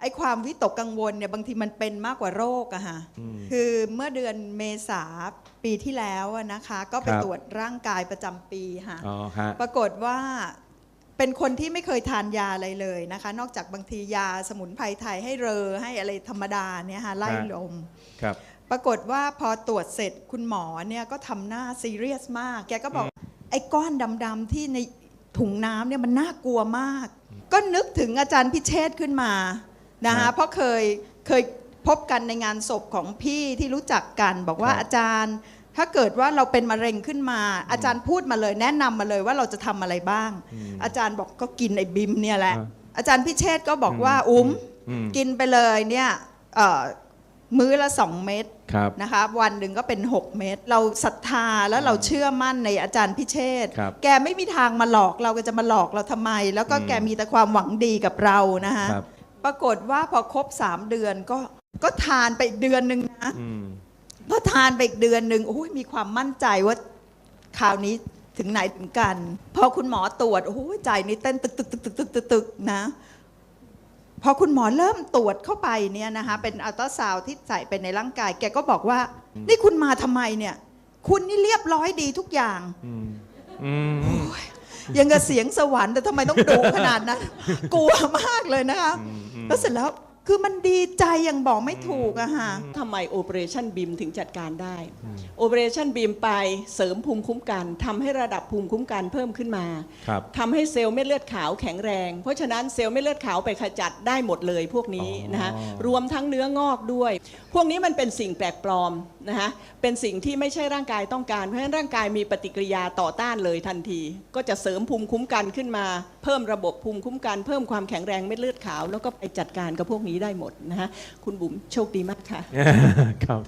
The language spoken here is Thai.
ไอ้ความวิตกกังวลเนี่ยบางทีมันเป็นมากกว่าโรคอะฮะอืมคือเมื่อเดือนเมษาปีที่แล้วอะนะคะ ก็ไปครับ ตรวจร่างกายประจำปีค่ะ อ๋อฮะ ปรากฏว่าเป็นคนที่ไม่เคยทานยาอะไรเลยนะคะ นอกจากบางทียาสมุนไพรไทยให้เรอให้อะไรธรรมดาเนี่ยค่ะไล่ลม ครับ ปรากฏว่าพอตรวจเสร็จคุณหมอเนี่ยก็ทำหน้าซีเรียสมาก แกก็บอก ไอ้ก้อนดำๆที่ในถุงน้ำเนี่ยมันน่ากลัวมาก ก็นึกถึงอาจารย์พิเชษฐ์ขึ้นมา นะครัคะบเพราะเคยเคยพบกันในงานศพของพี่ที่รู้จักกัน บอกว่าครับอาจารย์ ถ้าเกิดว่าเราเป็นมะเร็งขึ้นมา อาจารย์พูดมาเลย แนะนำมาเลยว่าเราจะทำอะไรบ้างอืมอาจารย์บอกก็กินไอ้บิมเนี่ยแหละอ่าอาจารย์พิเชษฐ์ก็บอกว่าอืมอุ้มอืมกินไปเลยเนี่ยเอ่อมื้อละสองเม็ดครับนะคะวันหนึ่งก็เป็น 6 เม็ดเราศรัทธาแล้วเราเชื่อมั่นในอาจารย์พิเชษฐ์ครับแกไม่มีทางมาหลอกเราก็จะมาหลอกเราทำไม แล้วก็อืมแกมีแต่ความหวังดีกับเรานะคะครับ ปรากฏว่าพอครบ3เดือนก็ก็ทานไปอีกเดือนหนึ่งนะอืมพอทานไปอีกเดือนหนึ่งโอ้ยมีความมั่นใจว่าคราวนี้ถึงไหนถึงกัน พอคุณหมอตรวจโอ้ยใจนี่เต้นตึกตึกตึกตึกตึกตึกตึกนะ พอคุณหมอเริ่มตรวจเข้าไปเนี่ยนะคะเป็นอัลตราซาวด์ที่ใส่ไปในร่างกาย แกก็บอกว่า นี่คุณมาทำไมเนี่ย คุณนี่เรียบร้อยดีทุกอย่าง อืมอืมยังกับเสียงสวรรค์แต่ทำไมต้องดุขนาดนั้น กลัวมากเลยนะคะ อืม mm. that's a lot คือมันดีใจอย่างบอกไม่ถูกอะฮะทำไม Operation BIM ถึงจัดการได้ Operation BIM ไปเสริมภูมิคุ้มกันทำให้ระดับภูมิคุ้มกันเพิ่มขึ้นมาครับทำให้เซลล์เม็ดเลือดขาวแข็งแรง เพราะฉะนั้นเซลล์เม็ดเลือดขาวไปขจัดได้หมดเลยพวกนี้อ๋อนะคะรวมทั้งเนื้องอกด้วย พวกนี้มันเป็นสิ่งแปลกปลอมนะคะเป็นสิ่งที่ไม่ใช่ร่างกายต้องการ เพราะฉะนั้นร่างกายมีปฏิกิริยาต่อต้านเลยทันที ก็จะเสริมภูมิคุ้มกันขึ้นมา เพิ่มระบบภูมิคุ้มกันเพิ่มความแข็งแรงเม็ดเลือดขาว แล้วก็ไปจัดการกับพวกนี้ได้หมดนะคะคุณบุ๋มโชคดีมากค่ะครับ